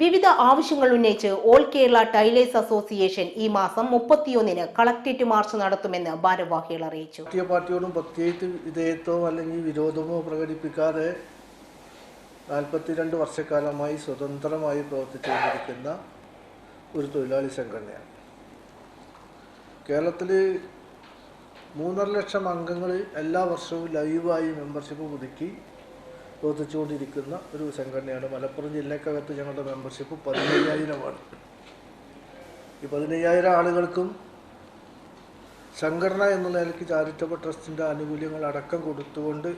വിവിധ ആവശ്യങ്ങൾ ഉന്നയിച്ച് ഓൾ കേരള ടൈലേഴ്സ് അസോസിയേഷൻ ഈ മാസം മുപ്പത്തിയൊന്നിന് കളക്ടേറ്റ് മാർച്ച് നടത്തുമെന്ന് ഭാരവാഹികൾ അറിയിച്ചു. രാഷ്ട്രീയ പാർട്ടിയോടും പ്രത്യേകിച്ച് വിധേയത്വമോ അല്ലെങ്കിൽ വിരോധമോ പ്രകടിപ്പിക്കാതെ നാൽപ്പത്തിരണ്ട് വർഷക്കാലമായി സ്വതന്ത്രമായി പ്രവർത്തിച്ചുകൊണ്ടിരിക്കുന്ന ഒരു തൊഴിലാളി സംഘടനയാണ്. കേരളത്തിൽ മൂന്നര ലക്ഷം അംഗങ്ങൾ എല്ലാ വർഷവും ലൈവായി മെമ്പർഷിപ്പ് പുതുക്കി. പ്രവർത്തിച്ചുകൊണ്ടിരിക്കുന്ന ഒരു സംഘടനയാണ്. മലപ്പുറം ജില്ലക്കകത്ത് ഞങ്ങളുടെ മെമ്പർഷിപ്പ് പതിനയ്യായിരമാണ്. ഈ പതിനയ്യായിരം ആളുകൾക്കും സംഘടന എന്ന നിലയ്ക്ക് ചാരിറ്റബിൾ ട്രസ്റ്റിന്റെ ആനുകൂല്യങ്ങൾ അടക്കം കൊടുത്തുകൊണ്ട്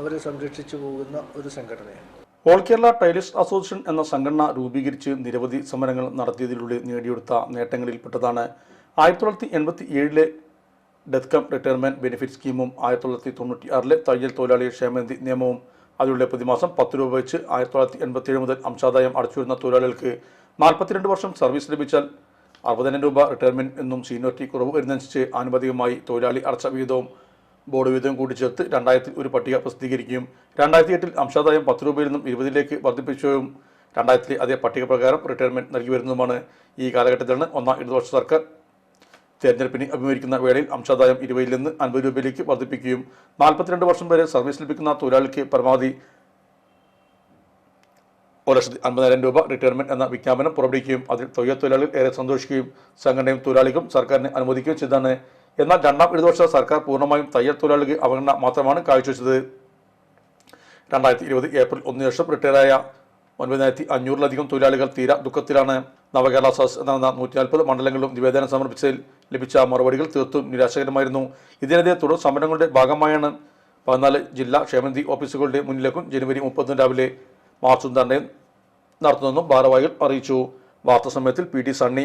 അവരെ സംരക്ഷിച്ചു പോകുന്ന ഒരു സംഘടനയാണ്. ഓൾ കേരള ടൈലിസ്റ്റ് അസോസിയേഷൻ എന്ന സംഘടന രൂപീകരിച്ച് നിരവധി സമരങ്ങൾ നടത്തിയതിലൂടെ നേടിയെടുത്ത നേട്ടങ്ങളിൽപ്പെട്ടതാണ്. ആയിരത്തി തൊള്ളായിരത്തി എൺപത്തി ഏഴിലെ ഡെത്ത് കം റിട്ടയർമെന്റ് ബെനിഫിറ്റ് സ്കീമും ആയിരത്തി തൊള്ളായിരത്തി തൊണ്ണൂറ്റി ആറിലെ തയ്യൽ തൊഴിലാളി ക്ഷേമനിധി നിയമവും അതിലൂടെ പ്രതിമാസം പത്ത് രൂപ വെച്ച് ആയിരത്തി തൊള്ളായിരത്തി എൺപത്തി ഏഴ് മുതൽ അംശാദായം അടച്ചുവരുന്ന തൊഴിലാളികൾക്ക് നാൽപ്പത്തിരണ്ട് വർഷം സർവീസ് ലഭിച്ചാൽ അറുപതിനായിരം രൂപ റിട്ടയർമെന്റ് എന്നും സീനിയോറിറ്റി കുറവ് വരുന്നതനുസരിച്ച് ആനുപാതികമായി തൊഴിലാളി അടച്ച വീതവും ബോർഡ് വീതവും കൂട്ടിച്ചേർത്ത് രണ്ടായിരത്തിൽ ഒരു പട്ടിക പ്രസിദ്ധീകരിക്കുകയും രണ്ടായിരത്തി എട്ടിൽ അംശാദായം പത്ത് രൂപയിൽ നിന്നും ഇരുപതിലേക്ക് വർദ്ധിപ്പിച്ചതും രണ്ടായിരത്തിലെ അതേ പട്ടിക പ്രകാരം റിട്ടയർമെന്റ് നൽകി വരുന്നതുമാണ് ഈ കാലഘട്ടത്തിലാണ് ഒന്നാം ഇടതുപക്ഷ സർക്കാർ തെരഞ്ഞെടുപ്പിനെ അഭിമുഖീകരിക്കുന്ന വേളയിൽ അംശാദായം ഇരുപതിൽ നിന്ന് അൻപത് രൂപയിലേക്ക് വർദ്ധിപ്പിക്കുകയും നാൽപ്പത്തിരണ്ട് വർഷം വരെ സർവീസ് ലഭിക്കുന്ന തൊഴിലാളിക്ക് പരമാവധി ഒരു ലക്ഷത്തി അൻപതിനായിരം രൂപ റിട്ടയർമെന്റ് എന്ന വിജ്ഞാപനം പുറപ്പെടുവിക്കുകയും അതിൽ തൊഴിൽ തൊഴിലാളികൾ ഏറെ സന്തോഷിക്കുകയും സംഘടനയും തൊഴിലാളികളും സർക്കാരിനെ അനുവദിക്കുകയും ചെയ്താണ് എന്നാൽ രണ്ടാം ഇടതുപക്ഷ സർക്കാർ പൂർണമായും തയ്യൽ തൊഴിലാളികൾക്ക് അവഗണന മാത്രമാണ് കാഴ്ചവെച്ചത്. രണ്ടായിരത്തി ഇരുപത് ഏപ്രിൽ ഒന്നിന് ശേഷം റിട്ടയറായ ഒൻപതിനായിരത്തി അഞ്ഞൂറിലധികം തൊഴിലാളികൾ തീര ദുഃഖത്തിലാണ് നവകേരള സദസ് നടന്ന നൂറ്റി നാൽപ്പത് മണ്ഡലങ്ങളിലും നിവേദനം സമർപ്പിച്ചതിൽ ലഭിച്ച മറുപടികൾ തീർത്തും നിരാശകരമായിരുന്നു. ഇതിനെതിരെ തുടർ സമരങ്ങളുടെ ഭാഗമായാണ് പതിനാല് ജില്ലാ ക്ഷേമനിധി ഓഫീസുകളുടെ മുന്നിലേക്കും ജനുവരി മുപ്പതിന് രാവിലെ മാർച്ചും തന്നെ നടത്തുമെന്നും ഭാരവാഹികൾ അറിയിച്ചു. വാർത്താസമയത്തിൽ P T Sunny